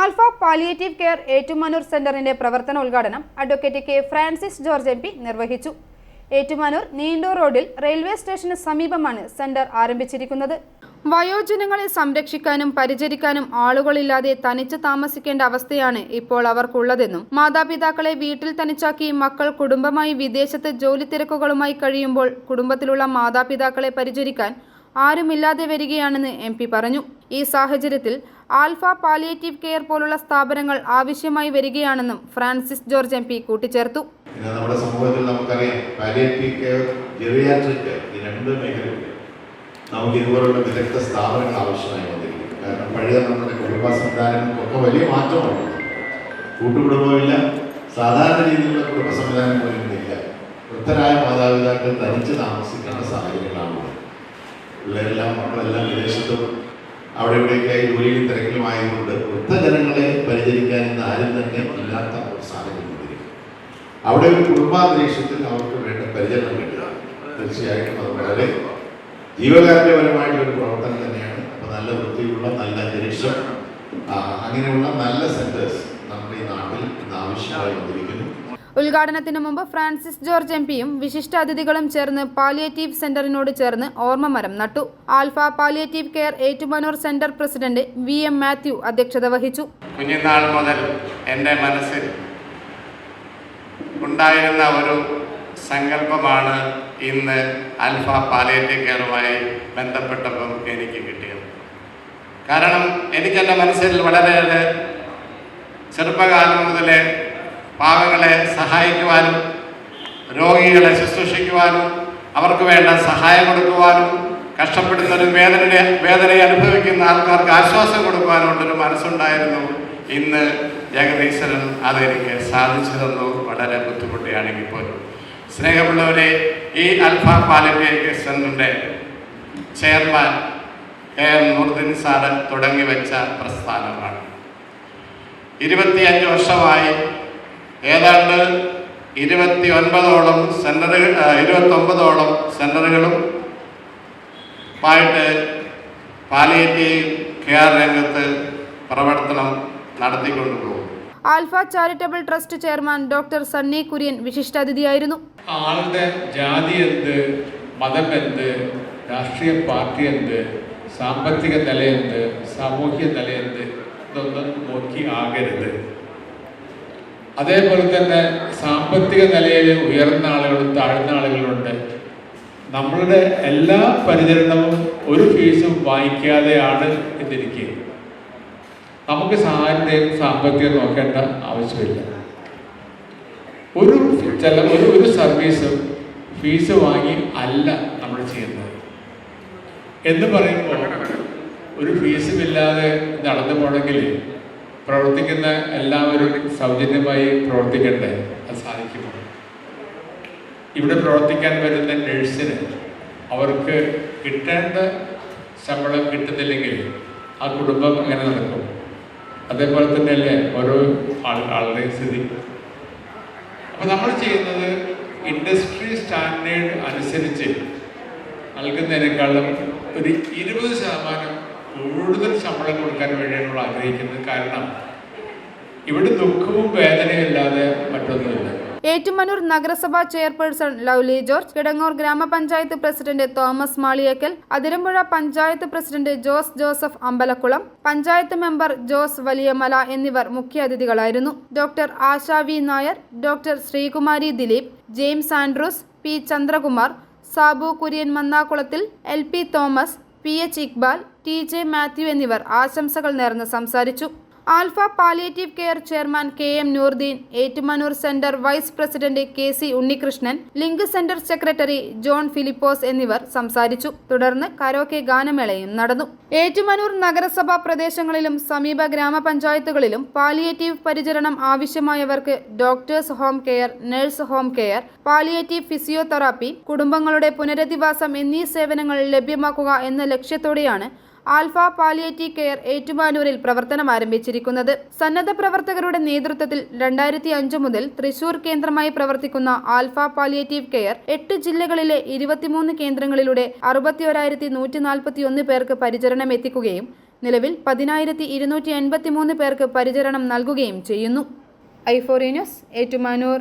Alpha palliative care Ettumanoor സെന്ററിന്റെ പ്രവർത്തന ഉദ്ഘാടനം advocate K Francis George M P നിർവഹിച്ചു. ഏറ്റുമാനൂർ നീണ്ടൂർ റോഡിൽ റെയിൽവേ സ്റ്റേഷന് സമീപമാണ് സെന്റർ ആരംഭിച്ചിരിക്കുന്നത്. വയോജനങ്ങളെ സംരക്ഷിക്കാനും പരിചരിക്കാനും ആളുകളില്ലാതെ തനിച്ച് താമസിക്കേണ്ട അവസ്ഥയാണ് ഇപ്പോൾ അവർക്കുള്ളതെന്നും മാതാപിതാക്കളെ വീട്ടിൽ തനിച്ചാക്കി മക്കൾ കുടുംബമായി വിദേശത്ത് ജോലി തിരക്കുകളുമായി കഴിയുമ്പോൾ കുടുംബത്തിലുള്ള മാതാപിതാക്കളെ പരിചരിക്കാൻ ആരുമില്ലാതെ വരികയാണെന്ന് എം പറഞ്ഞു. ഈ സാഹചര്യത്തിൽ ആൽഫ പാലിയേറ്റീവ് കെയർ പോലുള്ള സ്ഥാപനങ്ങൾ ആവശ്യമായി വരികയാണെന്നും ഫ്രാൻസിസ് ജോർജ് എം പി കൂട്ടിച്ചേർത്തു. നമ്മുടെ സമൂഹത്തിൽ നമുക്കറിയാം പാലിയേറ്റീവ് കെയർ ജെറിയാട്രിക് ഈ രണ്ട് മേഖലകളിൽ നമുക്ക് ഇതുപോലുള്ള വിദഗ്ധ സ്ഥാപനങ്ങൾ ആവശ്യമായി വന്നിരിക്കും കാരണം പഴയ നമ്മുടെ കുടുംബ സംവിധാനങ്ങൾക്കൊക്കെ വലിയ മാറ്റമാണ്. കൂട്ടുകുടുംബമില്ല സാധാരണ രീതിയിലുള്ള കുടുംബ സംവിധാനം പോലും ഇല്ല. വൃദ്ധരായ മാതാപിതാക്കൾ തനിച്ച് താമസിക്കേണ്ട സാഹചര്യങ്ങളാണ് പിള്ളേരെല്ലാം മക്കളെല്ലാം വിദേശത്തും അവിടെ ഇവിടെയൊക്കെയായി ജോലിയിലും തിരക്കിലുമായതുകൊണ്ട് വൃദ്ധജനങ്ങളെ പരിചരിക്കാൻ ഇന്ന് ആരും തന്നെ ഇല്ലാത്ത ഒരു സാഹചര്യം അവിടെ ഒരു കുടുംബാന്തരീക്ഷത്തിൽ അവർക്ക് വേണ്ട പരിചരണം കിട്ടുക. തീർച്ചയായിട്ടും അത് വളരെ ജീവകാരുണ്യപരമായിട്ടുള്ള ഒരു പ്രവർത്തനം തന്നെയാണ്. അപ്പോൾ നല്ല വൃത്തിയുള്ള നല്ല അന്തരീക്ഷം അങ്ങനെയുള്ള നല്ല സെന്റേഴ്സ് നമ്മുടെ ഈ നാട്ടിൽ ഇന്ന് ആവശ്യമായി ഉദ്ഘാടനത്തിന് മുമ്പ് ഫ്രാൻസിസ് ജോർജ് എം പിയും വിശിഷ്ട അതിഥികളും ചേർന്ന് പാലിയേറ്റീവ് സെന്ററിനോട് ചേർന്ന് ഓർമ്മമരം നട്ടു. Alpha palliative care Ettumanoor centre president V M Mathew അധ്യക്ഷത വഹിച്ചു. കുഞ്ഞുനാൾ മുതൽ എന്റെ മനസ്സിൽ ഉണ്ടായിരുന്ന ഒരു സങ്കല്പമാണ് ഇന്ന് അൽഫ പാലിയേറ്റീവ് കെയറുമായി ബന്ധപ്പെട്ടപ്പം എനിക്ക് കിട്ടിയത്. കാരണം എനിക്കെന്റെ മനസ്സിൽ വളരെയേറെ ചെറുപ്പകാലം മുതലേ പാവങ്ങളെ സഹായിക്കുവാനും രോഗികളെ ശുശ്രൂഷിക്കുവാനും അവർക്ക് വേണ്ട സഹായം കൊടുക്കുവാനും കഷ്ടപ്പെടുന്നതിനും വേദന വേദനയെ അനുഭവിക്കുന്ന ആൾക്കാർക്ക് ആശ്വാസം കൊടുക്കുവാനുള്ളൊരു മനസ്സുണ്ടായിരുന്നു. ഇന്ന് ജഗദീശ്വരൻ അതെനിക്ക് സാധിച്ചു തന്നു. വളരെ ബുദ്ധിമുട്ടിയാണെങ്കിൽ പോലും സ്നേഹമുള്ളവരെ ഈ അൽഫ പാലിറ്റേക്ക് സെന്ററിന്റെ chairman K M Nooruddeen sir തുടങ്ങി വെച്ച പ്രസ്ഥാനമാണ്. ഇരുപത്തിയഞ്ച് വർഷമായി ഏതാണ്ട് ഇരുപത്തി ഒൻപതോളം സെന്ററുകൾ ഇരുപത്തൊമ്പതോളം സെന്ററുകളും ആയിട്ട് പാലിയേറ്റീവ് കെയർ രംഗത്ത് പ്രവർത്തനം നടത്തിക്കൊണ്ടുപോകും Alpha charitable trust chairman doctor Sunny Kurian വിശിഷ്ടാതിഥിയായിരുന്നു. ആളുടെ ജാതി എന്ത് മതം എന്ത് രാഷ്ട്രീയ പാർട്ടി എന്ത് സാമ്പത്തിക നില എന്ത് സാമൂഹ്യ നില എന്ത് ഇതൊന്നും നോക്കി ആകരുത്. അതേപോലെ തന്നെ സാമ്പത്തിക നിലയിൽ ഉയർന്ന ആളുകളും താഴ്ന്ന ആളുകളുണ്ട്. നമ്മളുടെ എല്ലാ പരിചരണവും ഒരു ഫീസും വാങ്ങിക്കാതെയാണ് എന്നിരിക്കുക നമുക്ക് സാറിന്റെയും സാമ്പത്തികം നോക്കേണ്ട ആവശ്യമില്ല. ഒരു ചില ഒരു ഒരു സർവീസും ഫീസ് വാങ്ങി അല്ല നമ്മൾ ചെയ്യുന്നത്. എന്ന് പറയുമ്പോൾ ഒരു ഫീസുമില്ലാതെ നടന്നു പോകണമെങ്കിൽ പ്രവർത്തിക്കുന്ന എല്ലാവരും സൗജന്യമായി പ്രവർത്തിക്കണ്ടേ അത് സാധിക്കുമോ? ഇവിടെ പ്രവർത്തിക്കാൻ വരുന്ന നഴ്സിന് അവർക്ക് കിട്ടേണ്ട ശമ്പളം കിട്ടുന്നില്ലെങ്കിൽ ആ കുടുംബം എങ്ങനെ നടക്കും? അതേപോലെ തന്നെയല്ലേ ഓരോ ആൾ ആളുടെയും സ്ഥിതി. അപ്പോൾ നമ്മൾ ചെയ്യുന്നത് ഇൻഡസ്ട്രി സ്റ്റാൻഡേർഡ് അനുസരിച്ച് നൽകുന്നതിനേക്കാളും ഒരു ഇരുപത് ശതമാനം കൂടുതൽ ശമ്പളം കൊടുക്കാൻ വേണ്ടിയാണ് നമ്മൾ ആഗ്രഹിക്കുന്നത്. കാരണം ഇവിടെ ദുഃഖവും വേദനയും ഇല്ലാതെ മറ്റൊന്നുമില്ല. ഏറ്റുമാനൂർ നഗരസഭാ ചെയർപേഴ്സൺ ലൗലി ജോർജ് കിടങ്ങൂർ ഗ്രാമപഞ്ചായത്ത് president Thomas Maliyekkal Athirampuzha panchayat president Jose Joseph Ambalakulam panchayat member Jose Valiyamala എന്നിവർ മുഖ്യാതിഥികളായിരുന്നു doctor Asha V Nair doctor Sreekumari Dileep James Andrews P Chandrakumar Sabu Kurian Mannakkulathil L P Thomas P H Iqbal T J Mathew എന്നിവർ ആശംസകൾ നേർന്ന് സംസാരിച്ചു. Alpha palliative care chairman K M Noordeen Ettumanoor centre vice president K C Unnikrishnan link centre secretary John Philipose എന്നിവർ സംസാരിച്ചു. തുടർന്ന് karaoke ഗാനമേളയും നടന്നു. ഏറ്റുമാനൂർ നഗരസഭാ പ്രദേശങ്ങളിലും സമീപ ഗ്രാമപഞ്ചായത്തുകളിലും പാലിയേറ്റീവ് പരിചരണം ആവശ്യമായവർക്ക് doctors home care nurse home care palliative physiotherapy കുടുംബങ്ങളുടെ പുനരധിവാസം എന്നീ സേവനങ്ങൾ ലഭ്യമാക്കുക എന്ന ലക്ഷ്യത്തോടെയാണ് ആൽഫ പാലിയേറ്റീവ് കെയർ ഏറ്റുമാനൂരിൽ പ്രവർത്തനം ആരംഭിച്ചിരിക്കുന്നത്. സന്നദ്ധ പ്രവർത്തകരുടെ നേതൃത്വത്തിൽ രണ്ടായിരത്തി അഞ്ചു മുതൽ തൃശൂർ കേന്ദ്രമായി പ്രവർത്തിക്കുന്ന ആൽഫ പാലിയേറ്റീവ് കെയർ എട്ട് ജില്ലകളിലെ ഇരുപത്തിമൂന്ന് കേന്ദ്രങ്ങളിലൂടെ അറുപത്തിയൊരായിരത്തി നൂറ്റി നാൽപ്പത്തിയൊന്ന് പേർക്ക് പരിചരണം എത്തിക്കുകയും നിലവിൽ പതിനായിരത്തി ഇരുന്നൂറ്റി എൺപത്തി മൂന്ന് പേർക്ക് പരിചരണം നൽകുകയും ചെയ്യുന്നു. ഐഫോറി ന്യൂസ് ഏറ്റുമാനൂർ.